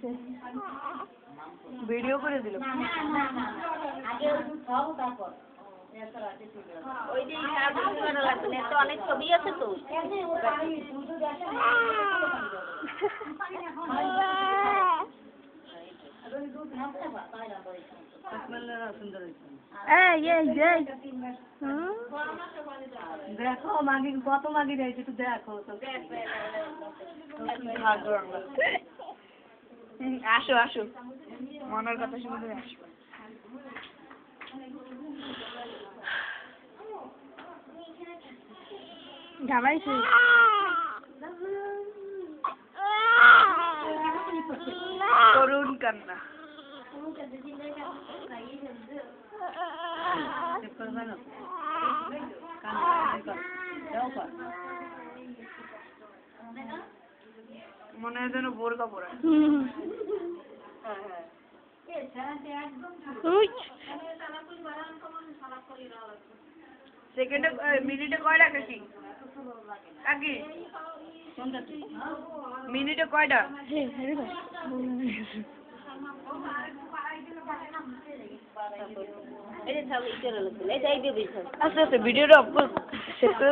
দিছে ভিডিও করে দিল। ওই দিন আর কিছু করা লাগবে না তো অনেক ছবি আছে তো। সুন্দর হয়েছে এই এই এই। হুম? দেখো মাগি কত মাগি রয়েছে একটু দেখো। তো আসো আসো। মনের কথা শুনে তুমি আসো ঘামাইছি করুণ কান্না? কান্না কর। দাও কর। মনে হয় যেন বোরকা পরা সেকেন্ডে মিনিটে কয়টা কাকি কাকি মিনিটে কয়টা আস্তে আস্তে ভিডিওটা অফ শেষ করে